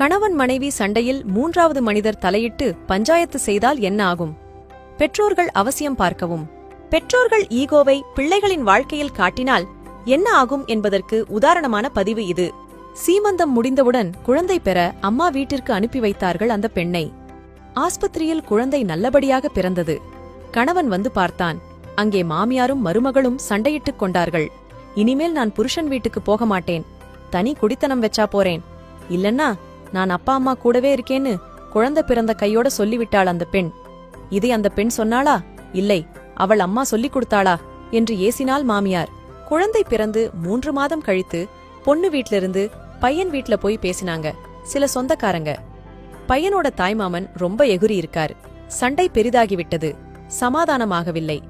கணவன் மனைவி சண்டையில் மூன்றாவது மனிதர் தலையிட்டு பஞ்சாயத்து செய்தால் என்ன ஆகும்? பெற்றோர்கள் அவசியம் பார்க்கவும். பெற்றோர்கள் ஈகோவை பிள்ளைகளின் வாழ்க்கையில் காட்டினால் என்ன ஆகும் என்பதற்கு உதாரணமான பதிவு இது. சீமந்தம் முடிந்தவுடன் குழந்தை பெற அம்மா வீட்டிற்கு அனுப்பி வைத்தார்கள் அந்த பெண்ணை. ஆஸ்பத்திரியில் குழந்தை நல்லபடியாக பிறந்தது. கணவன் வந்து பார்த்தான். அங்கே மாமியாரும் மருமகளும் சண்டையிட்டுக் கொண்டார்கள். இனிமேல் நான் புருஷன் வீட்டுக்கு போக மாட்டேன். தனி குடித்தனம் வச்சா போறேன். இல்லன்னா நான் அப்பா அம்மா கூடவே இருக்கேன்னு குழந்தை பிறந்த கையோட சொல்லிவிட்டாள் அந்த பெண். இதை அந்த பெண் சொன்னாளா? இல்லை அவள் அம்மா சொல்லிக் கொடுத்தாளா? என்று ஏசினாள் மாமியார். குழந்தை பிறந்து மூன்று மாதம் கழித்து பொண்ணு வீட்டிலிருந்து பையன் வீட்ல போய் பேசினாங்க சில சொந்தக்காரங்க. பையனோட தாய்மாமன் ரொம்ப எகுரி இருக்கார். சண்டை பெரிதாகிவிட்டது சமாதானமாகவில்லை.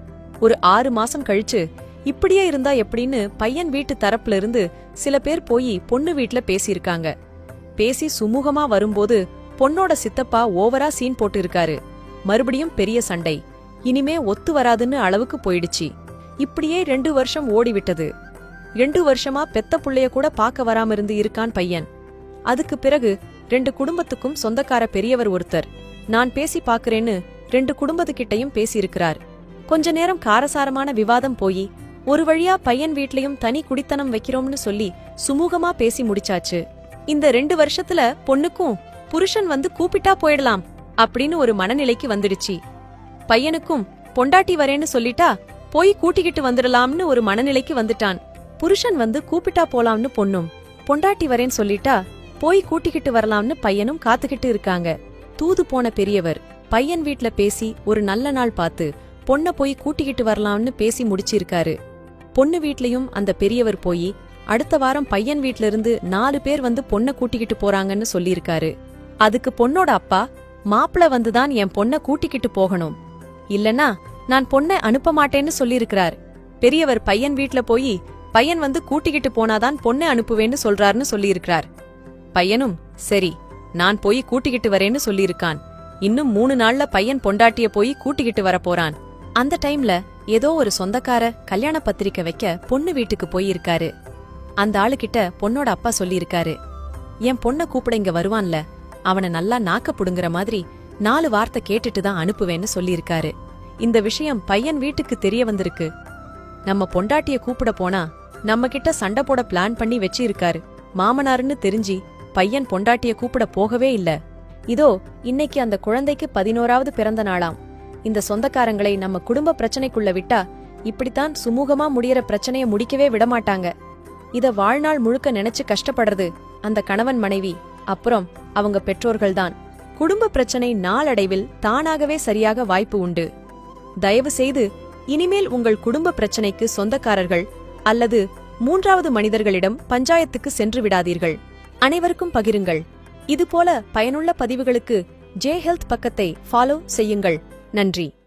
ஒரு ஆறு மாசம் கழிச்சு இப்படியே இருந்தா எப்படின்னு பையன் வீட்டு தரப்புல இருந்து சில பேர் போய் பொண்ணு வீட்ல பேசியிருக்காங்க. பேசி சுமூகமா வரும்போது பொண்ணோட சித்தப்பா ஓவரா சீன் போட்டு இருக்காரு மறுபடியும் பெரிய சண்டை. இனிமே ஒத்து வராதுன்னு அளவுக்கு போயிடுச்சு. இப்படியே ரெண்டு வருஷம் ஓடிவிட்டது. ரெண்டு வருஷமா பெத்த புள்ளைய கூட பார்க்க வராம இருந்து இருக்கான் பையன். அதுக்கு பிறகு ரெண்டு குடும்பத்துக்கும் சொந்தக்கார பெரியவர் ஒருத்தர். நான் பேசி பாக்குறேன்னு ரெண்டு குடும்பத்துக்கிட்டையும் பேசியிருக்கிறார். கொஞ்ச நேரம் காரசாரமான விவாதம் போய் ஒரு வழியா பையன் வீட்லயும் தனி குடித்தனம் வைக்கிறோம்னு சொல்லி சுமூகமா பேசி முடிச்சாச்சு. இந்த ரெண்டு வருஷத்துல பொண்ணுக்கும் புருஷன் வந்து கூப்பிட்டா போயிடலாம் அப்படின்னு ஒரு மனநிலைக்கு வந்துடுச்சு. பையனுக்கும் பொண்டாட்டி வரேன்னு சொல்லிட்டா போய் கூட்டிக்கிட்டு வந்துடலாம்னு ஒரு மனநிலைக்கு வந்துட்டான். புருஷன் வந்து கூப்பிட்டா போலாம்னு பொண்ணும் பொண்டாட்டி வரேன்னு சொல்லிட்டா போய் கூட்டிக்கிட்டு வரலாம்னு பையனும் காத்துக்கிட்டு இருக்காங்க. தூது போன பெரியவர் பையன் வீட்ல பேசி ஒரு நல்ல நாள் பார்த்து பொண்ண போய் கூட்டிக்கிட்டு வரலாம்னு பேசி முடிச்சிருக்காரு. பொண்ணு வீட்லயும் அந்த பெரியவர் போய் அடுத்த வாரம் பையன் வீட்ல இருந்து நாலு பேர் வந்து பொண்ண கூட்டிக்கிட்டு போறாங்கன்னு சொல்லியிருக்காரு. அதுக்கு பொண்ணோட அப்பா மாப்பிள வந்துதான் என் பொண்ண கூட்டிக்கிட்டு போகணும். இல்லனா நான் பொண்ணை அனுப்ப மாட்டேன்னு சொல்லியிருக்கிறார். பெரியவர் பையன் வீட்ல போய் பையன் வந்து கூட்டிக்கிட்டு போனாதான் பொண்ணை அனுப்புவேன்னு சொல்றாருன்னு சொல்லியிருக்கிறார். பையனும் சரி நான் போய் கூட்டிக்கிட்டு வரேன்னு சொல்லியிருக்கான். இன்னும் மூணு நாள்ல பையன் பொண்டாட்டிய போய் கூட்டிக்கிட்டு வரப்போறான் போறான். அந்த டைம்ல ஏதோ ஒரு சொந்தக்கார கல்யாண பத்திரிக்கை வைக்க பொண்ணு வீட்டுக்கு போயிருக்காரு. அந்த ஆளுகிட்ட பொண்ணோட அப்பா சொல்லியிருக்காரு. என் பொண்ண கூப்பிட இங்க வருவான்ல அவனை நல்லா நாக்க புடுங்குற மாதிரி நாலு வார்த்தை கேட்டுட்டு தான் அனுப்புவேன்னு சொல்லியிருக்காரு. இந்த விஷயம் பையன் வீட்டுக்கு தெரிய வந்திருக்கு. நம்ம பொண்டாட்டிய கூப்பிட போனா நம்ம கிட்ட சண்டை போட பிளான் பண்ணி வச்சிருக்காரு. மாமனாருன்னு தெரிஞ்சு பையன் பொண்டாட்டிய கூப்பிட போகவே இல்ல. இதோ இன்னைக்கு அந்த குழந்தைக்கு பதினோராவது பிறந்த நாளாம். இந்த சொந்தக்காரங்களை நம்ம குடும்ப பிரச்சனைக்குள்ள விட்டா இப்படித்தான் சுமூகமா முடியற பிரச்சனைய முடிக்கவே விடமாட்டாங்க. இத வாழ்நாள் முழுக்க நினைச்சு கஷ்டப்படுறது அந்த கணவன் மனைவி. அப்புறம் அவங்க பெற்றோர்கள்தான். குடும்ப பிரச்சனை நாளடைவில் தானாகவே சரியாக வாய்ப்பு உண்டு. தயவு செய்து இனிமேல் உங்கள் குடும்ப பிரச்சனைக்கு சொந்தக்காரர்கள் அல்லது மூன்றாவது மனிதர்களிடம் பஞ்சாயத்துக்கு சென்று விடாதீர்கள். அனைவருக்கும் பகிருங்கள். இதுபோல பயனுள்ள பதிவுகளுக்கு ஜே ஹெல்த் பக்கத்தை ஃபாலோ செய்யுங்கள். நன்றி.